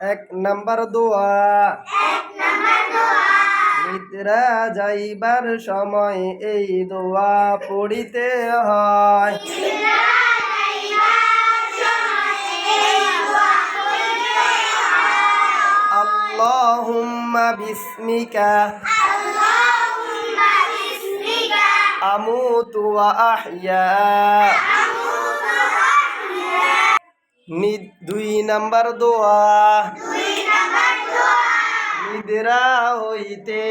এক নাম্বার দোয়া। নিদ্রা যাইবার সময় এই দোয়া পড়িতে হয়। আল্লাহুম্মা বিসমিকা। আমুতু ওয়া আহইয়া। নি- দুই নাম্বার দোয়া। নিদ্রা হইতে।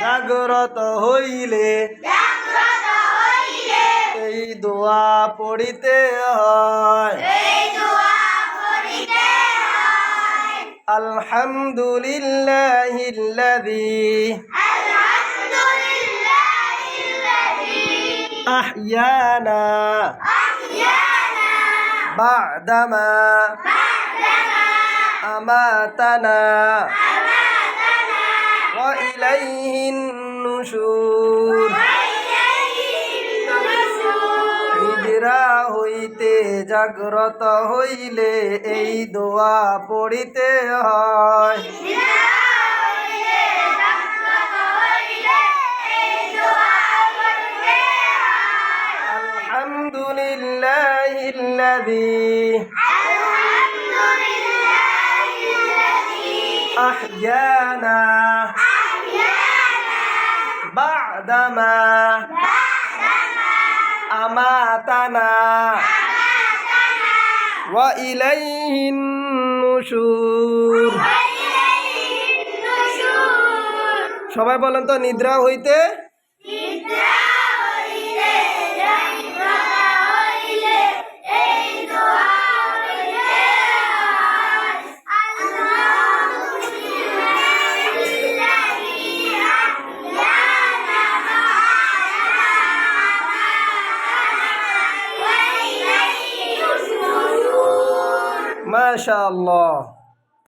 জাগ্রত হইলে। এই দোয়া পড়িতে হয়। আলহামদুলিল্লাহিল্লাযী আহইয়ানা আমাতানা। ওয়া ইলাইহিন নুশুর। নিদ্রা হইতে জাগ্রত হইলে এই দোয়া পড়িতে হয়। আলহামদুলিল্লাহিল্লাযী أحيانا بعدما أماتنا وإليه النشور সবাই বলেন তো নিদ্রা হইতে মাশাআল্লাহ।